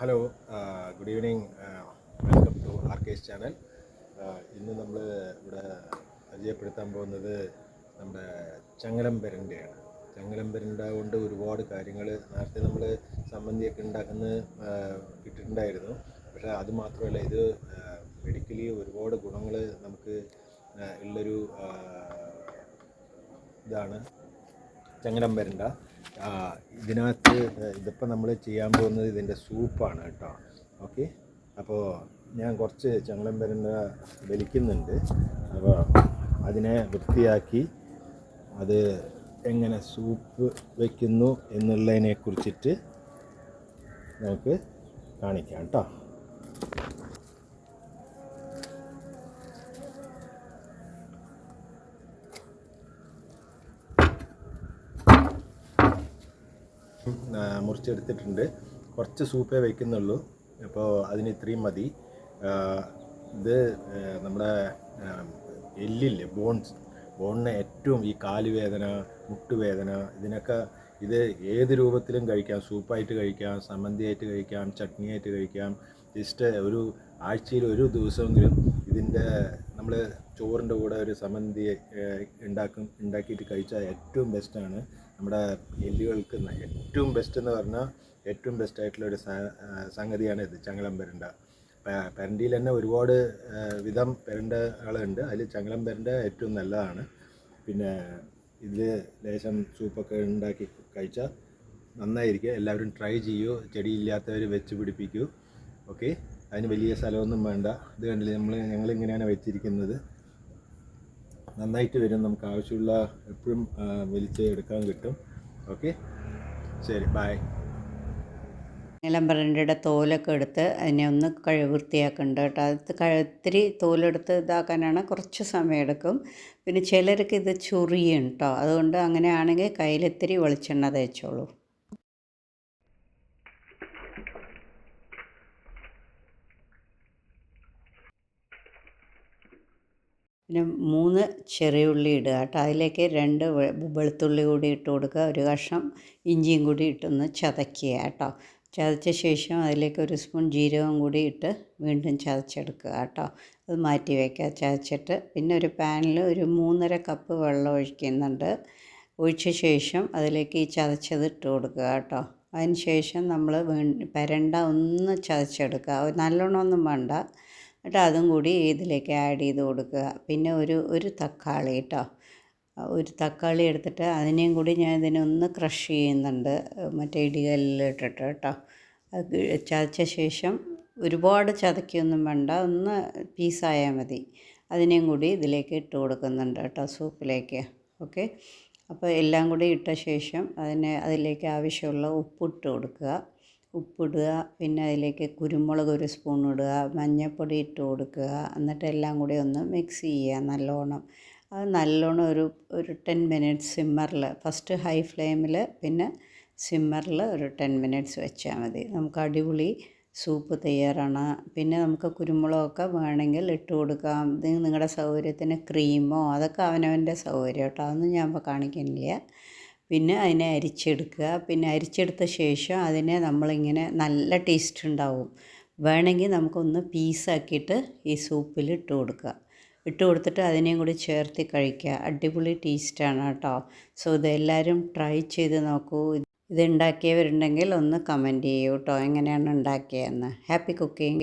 Hello good evening welcome to R K S channel ഇന്ന് നമ്മൾ ഇവിടെ പരിചയപ്പെടുത്താൻ പോകുന്നത് നമ്മുടെ ചങ്ങലം പെരണ്ടയാണ് ചങ്ങലം പെരണ്ട കൊണ്ട് ഒരുപാട് കാര്യങ്ങൾ നേരത്തെ നമ്മൾ സംബന്ധിയൊക്കെ ഉണ്ടാക്കുന്ന ഇട്ടിട്ടുണ്ടായിരുന്നു. പക്ഷേ അത് മാത്രമല്ല ഇത് മെഡിക്കലി ഒരുപാട് ഗുണങ്ങൾ നമുക്ക് ഉള്ളൊരു ഇതാണ്. ചങ്ങലം വരണ്ട ഇതിനകത്ത് ഇതിപ്പോൾ നമ്മൾ ചെയ്യാൻ പോകുന്നത് ഇതിന്റെ സൂപ്പാണ് കേട്ടോ. ഓക്കെ? അപ്പോൾ ഞാൻ കുറച്ച് ചങ്ങലം വരണ്ട വലിക്കുന്നുണ്ട്. അപ്പോൾ അതിനെ വൃത്തിയാക്കി അത് എങ്ങനെ സൂപ്പ് വയ്ക്കുന്നു എന്നുള്ളതിനെ കുറിച്ചിട്ട് നമുക്ക് കാണിക്കാം കേട്ടോ. മുറിച്ചെടുത്തിട്ടുണ്ട്. കുറച്ച് സൂപ്പേ വയ്ക്കുന്നുള്ളൂ. അപ്പോൾ അതിന് ഇത്രയും മതി. ഇത് നമ്മുടെ എല്ലില്ലേ ബോൺസ്. ബോണിന് ഏറ്റവും ഈ കാലുവേദന മുട്ടുവേദന ഇതിനൊക്കെ ഇത് ഏത് രൂപത്തിലും കഴിക്കാം. സൂപ്പായിട്ട് കഴിക്കാം സമ്മന്തിയായിട്ട് കഴിക്കാം ചട്നിയായിട്ട് കഴിക്കാം. ജസ്റ്റ് ഒരു ആഴ്ചയിൽ ഒരു ദിവസമെങ്കിലും ഇതിന്റെ നമ്മൾ ചോറിന്റെ കൂടെ ഒരു സമന്തി ഉണ്ടാക്കും ഉണ്ടാക്കിയിട്ട് കഴിച്ചാൽ ഏറ്റവും ബെസ്റ്റാണ്. നമ്മുടെ എല്ലുകൾക്ക് ഏറ്റവും ബെസ്റ്റ് എന്ന് പറഞ്ഞാൽ ഏറ്റവും ബെസ്റ്റ് ആയിട്ടുള്ള ഒരു സംഗതിയാണ് ഇത്. ചങ്ങലം പെരണ്ട. പെരണ്ടിയിൽ തന്നെ ഒരുപാട് വിധം പെരണ്ടകളുണ്ട് അതിൽ ചങ്ങലം പെരണ്ട ഏറ്റവും നല്ലതാണ്. പിന്നെ ഇതിൽ ലേശം സൂപ്പൊക്കെ ഉണ്ടാക്കി കഴിച്ചാൽ നന്നായിരിക്കും. എല്ലാവരും ട്രൈ ചെയ്യൂ. ചെടിയില്ലാത്തവർ വെച്ച് പിടിപ്പിക്കൂ. ഓക്കെ അതിന് വലിയ സ്ഥലമൊന്നും വേണ്ട. ഇത് കണ്ടില്ല? നമ്മൾ ഞങ്ങളിങ്ങനെയാണ് വെച്ചിരിക്കുന്നത്. നന്നായിട്ട് വരും. നമുക്ക് ആവശ്യമുള്ള എപ്പോഴും വലിച്ച് എടുക്കാൻ കിട്ടും. ഓക്കെ ശരി. ബൈ നിലമ്പരണ്ടയുടെ തോലൊക്കെ എടുത്ത് അതിനെ ഒന്ന് കഴു വൃത്തിയാക്കുന്നുണ്ട് കേട്ടോ. അത് കഴി ഇത്തിരി തോലെടുത്ത് ഇതാക്കാനാണ് കുറച്ച് സമയമെടുക്കും പിന്നെ ചിലർക്ക് ഇത് ചൊറിയും കേട്ടോ. അതുകൊണ്ട് അങ്ങനെയാണെങ്കിൽ കയ്യിൽ ഇത്തിരി വെളിച്ചെണ്ണ തേച്ചോളൂ. പിന്നെ മൂന്ന് ചെറിയ ഉള്ളി ഇടുക കേട്ടോ. അതിലേക്ക് രണ്ട് വെളുത്തുള്ളി കൂടി ഇട്ട് കൊടുക്കുക. ഒരു കഷ്ണം ഇഞ്ചിയും കൂടി ഇട്ടൊന്ന് ചതക്കുക കേട്ടോ. ചതച്ച ശേഷം അതിലേക്ക് ഒരു സ്പൂൺ ജീരകം കൂടി ഇട്ട് വീണ്ടും ചതച്ചെടുക്കുക കേട്ടോ. അത് മാറ്റി വയ്ക്കുക. ചതച്ചിട്ട് പിന്നെ ഒരു പാനിൽ ഒരു മൂന്നര കപ്പ് വെള്ളം ഒഴിക്കുന്നുണ്ട്. ഒഴിച്ച ശേഷം അതിലേക്ക് ഈ ചതച്ചത് ഇട്ട് കൊടുക്കുക കേട്ടോ. അതിന് ശേഷം നമ്മൾ വീ പെരണ്ട ഒന്ന് ചതച്ചെടുക്കുക. നല്ലോണം ഒന്നും വേണ്ട. എന്നിട്ട് അതും കൂടി ഇതിലേക്ക് ആഡ് ചെയ്ത് കൊടുക്കുക. പിന്നെ ഒരു ഒരു തക്കാളി കേട്ടോ. ഒരു തക്കാളി എടുത്തിട്ട് അതിനെയും കൂടി ഞാൻ ഇതിനെ ഒന്ന് ക്രഷ് ചെയ്യുന്നുണ്ട്. മറ്റേ ഇടികല്ലിൽ ഇട്ടിട്ട് കേട്ടോ ചതച്ച ശേഷം ഒരുപാട് ചതക്കൊന്നും വേണ്ട ഒന്ന് പീസായാൽ മതി. അതിനെയും കൂടി ഇതിലേക്ക് ഇട്ട് കൊടുക്കുന്നുണ്ട് കേട്ടോ സൂപ്പിലേക്ക്. ഓക്കെ? അപ്പോൾ എല്ലാം കൂടി ഇട്ട ശേഷം അതിന് അതിലേക്ക് ആവശ്യമുള്ള ഉപ്പിട്ട് കൊടുക്കുക. ഉപ്പിടുക പിന്നെ അതിലേക്ക് കുരുമുളക് ഒരു സ്പൂൺ ഇടുക മഞ്ഞൾപ്പൊടി ഇട്ട് കൊടുക്കുക. എന്നിട്ട് എല്ലാം കൂടി ഒന്ന് മിക്സ് ചെയ്യുക നല്ലോണം. അത് നല്ലോണം ഒരു ഒരു ടെൻ മിനിറ്റ്സ് സിമ്മറിൽ ഫസ്റ്റ് ഹൈ ഫ്ലെയിമിൽ പിന്നെ സിമ്മറിൽ ഒരു ടെൻ മിനിറ്റ്സ് വെച്ചാൽ മതി. നമുക്ക് അടിപൊളി സൂപ്പ് തയ്യാറാണ്. പിന്നെ നമുക്ക് കുരുമുളകൊക്കെ വേണമെങ്കിൽ ഇട്ട് കൊടുക്കാം. ഇത് നിങ്ങളുടെ സൗകര്യത്തിന് ക്രീമോ അതൊക്കെ അവനവന്റെ സൗകര്യം കേട്ടോ. അതൊന്നും ഞാൻ ഇപ്പോൾ കാണിക്കുന്നില്ല. പിന്നെ അതിനെ അരിച്ചെടുക്കുക. പിന്നെ അരിച്ചെടുത്ത ശേഷം അതിനെ നമ്മളിങ്ങനെ നല്ല ടേസ്റ്റ് ഉണ്ടാവും. വേണമെങ്കിൽ നമുക്കൊന്ന് പീസാക്കിയിട്ട് ഈ സൂപ്പിൽ ഇട്ട് കൊടുക്കുക. ഇട്ട് കൊടുത്തിട്ട് അതിനെയും കൂടി ചേർത്ത് കഴിക്കുക. അടിപൊളി ടേസ്റ്റാണ് കേട്ടോ. സോ ഇതെല്ലാവരും ട്രൈ ചെയ്ത് നോക്കൂ. ഇത് ഉണ്ടാക്കിയവരുണ്ടെങ്കിൽ ഒന്ന് കമന്റ് ചെയ്യൂ കേട്ടോ. എങ്ങനെയാണ് ഉണ്ടാക്കിയതെന്ന്. Happy cooking